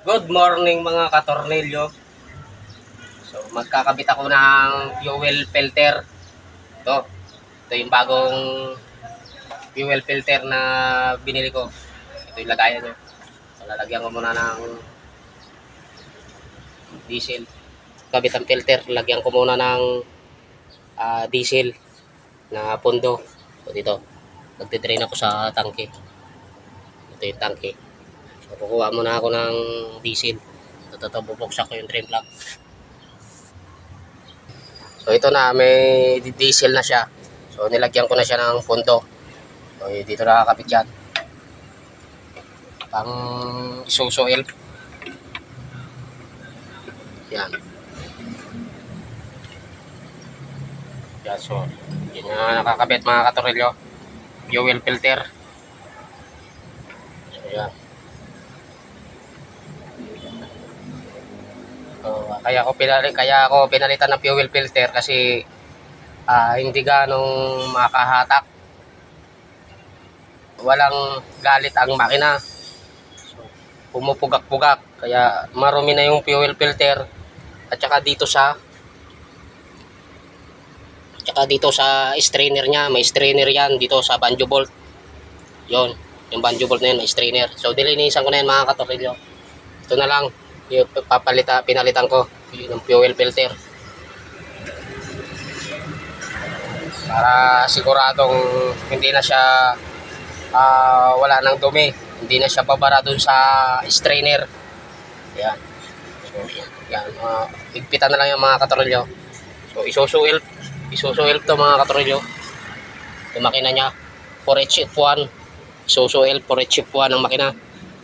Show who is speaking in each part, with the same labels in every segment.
Speaker 1: Good morning mga katornilyo. So magkakabit ako ng fuel filter. Ito. Ito yung bagong fuel filter na binili ko. Ito yung lagayan nyo. So lalagyan ko muna ng diesel. Kabit ang filter. Lagyan ko muna ng ah, diesel na pundo. So dito. Magdidrain ako sa tangke. Ito yung tangke. Kukuha muna ako ng diesel. Ito, bubuksan ko yung drain plug. So, ito na, may diesel na siya. So, nilagyan ko na siya ng pundo. So, dito nakakapit yan. Pang isuso oil. Yan. Yan, so, yun na nakakabit mga katorilyo. Fuel filter. So, yan. So, kaya ako pinali kaya ako pinalitan ng fuel filter kasi ah, hindi ganong makahatak. Walang galit ang makina. So, pumupugak-pugak kaya marumi na yung fuel filter at saka dito sa at saka dito sa strainer niya, may strainer yan dito sa banjo bolt. Yon, yung banjo bolt na yan, may strainer. So dilinisan ko na yan mga katorilyo. Ito na lang yung papalita, pinalitan ko. Yung fuel filter. Para siguradong hindi na siya ah, wala nang dumi. Hindi na siya babara dun sa strainer. Yan. So yan, uh, higpitan na lang yung mga katorilyo so isusuil isusuil to mga katorilyo yung makina niya 4HF1 isusuil 4HF1 ang makina.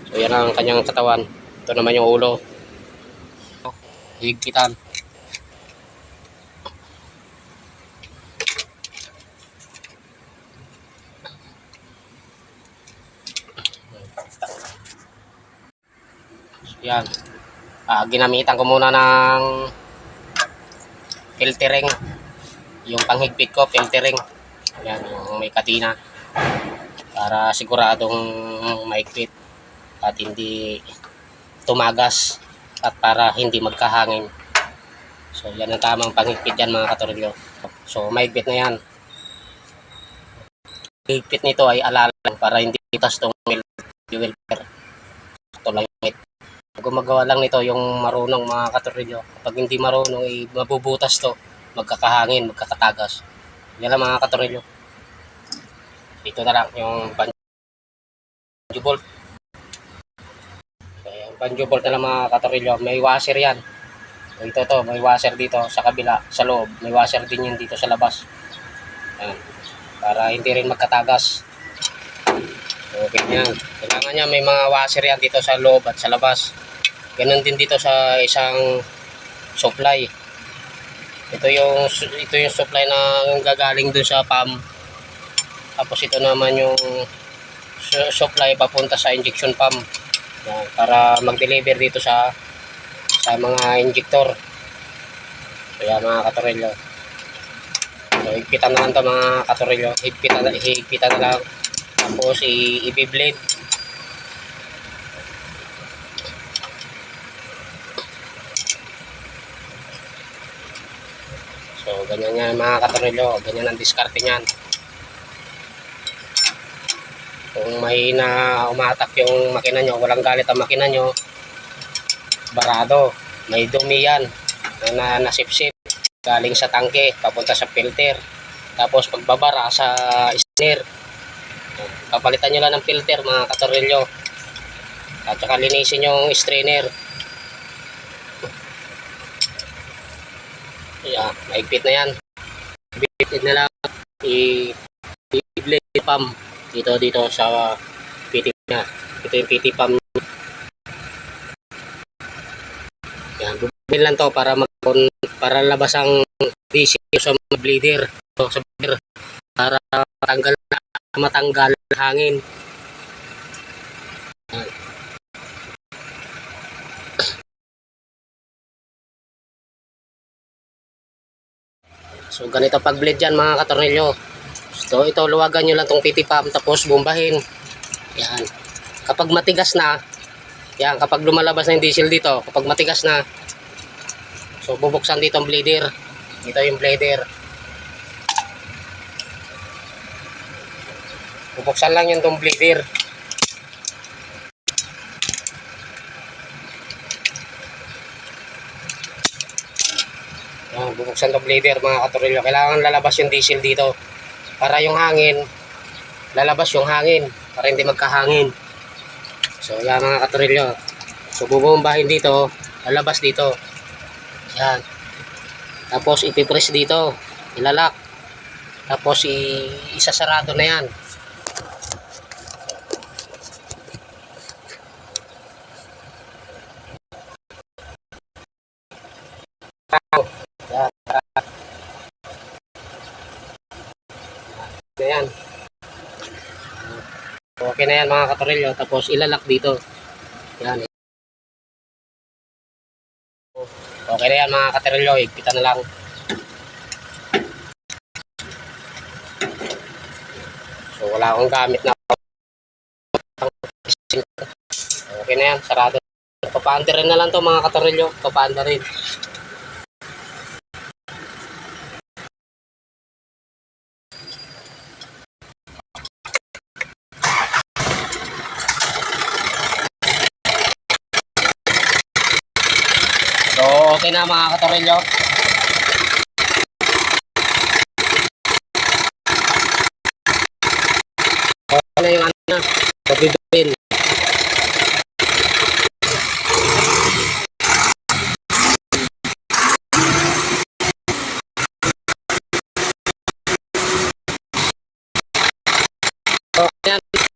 Speaker 1: So yan ang kanyang katawan. Ito naman yung ulo higpitan. Yan. Ah, ginamitan ko muna ng filtering. Yung panghigpit ko, filtering. Yan, yung may katina. Para siguradong maigpit at hindi tumagas at para hindi magkahangin. So yan ang tamang panghigpit yan mga katorilyo. So maigpit na yan. Higpit nito ay alalang para hindi itas tong filter. Ito lang yung Gumagawa lang nito yung marunong mga katorilyo. Kapag hindi marunong, ay mabubutas to. Magkakahangin, magkakatagas. Yan lang mga katorilyo. Dito na lang yung banjo bolt. Na lang mga katorilyo, may washer yan. Ito to, may washer dito sa kabila, sa loob. May washer din yun dito sa labas. Ayan. Para hindi rin magkatagas. Okay yan. Kailangan niya may mga washer yan dito sa loob at sa labas. Ganon din dito sa isang supply. Ito yung ito yung supply na gagaling dun sa pump. Tapos ito naman yung su- supply papunta sa injection pump. Yan, para mag-deliver dito sa sa mga injector. So mga katorilyo. So higpitan na lang to mga katorilyo. Higpitan na, higpitan na lang. Tapos i-blade. So ganyan yan mga katorilyo. Ganyan ang diskarte niyan. Kung mahina umatak yung makina nyo, walang galit ang makina nyo, barado. May dumi yan na, na nasipsip galing sa tangke papunta sa filter. Tapos pagbabara sa snare. Kapalitan nyo lang ng filter mga katorilyo. At saka linisin yung strainer. Yeah, maigpit na yan. Bigpit na lang. I-blade pump dito dito sa PT na. Ito yung PT pump Yan, bumili lang to para mag para labas ang DC sa bleeder. So, sa bleeder para matanggal na matanggal ang hangin. Yan. So ganito pag bleed yan mga katornilyo. So ito luwagan nyo lang tong PT pump tapos bombahin. Yan. Kapag matigas na, Yan, kapag lumalabas na yung diesel dito, kapag matigas na, so bubuksan dito ang blader. Dito yung blader. Bubuksan lang yung tong blader. Yan, bubuksan tong blader mga katorilyo. Kailangan lalabas yung diesel dito. Para yung hangin, lalabas yung hangin. Para hindi magkahangin. So yan mga katorilyo. So bubombahin dito, lalabas dito. Yan. Tapos ipipress dito, ilalak. Tapos isasarado na. Yan. Yan. Okay na yan mga katorilyo. Tapos ilalak dito. Yan. Okay na yan mga katorilyo. Higpitan na lang. So wala akong gamit na Okay na yan. Sarado. Papaanda rin na lang to mga katorilyo. Papaanda rin. Okay na mga katorilyo. Okay na yung ano na. Kapiduin. Okay na.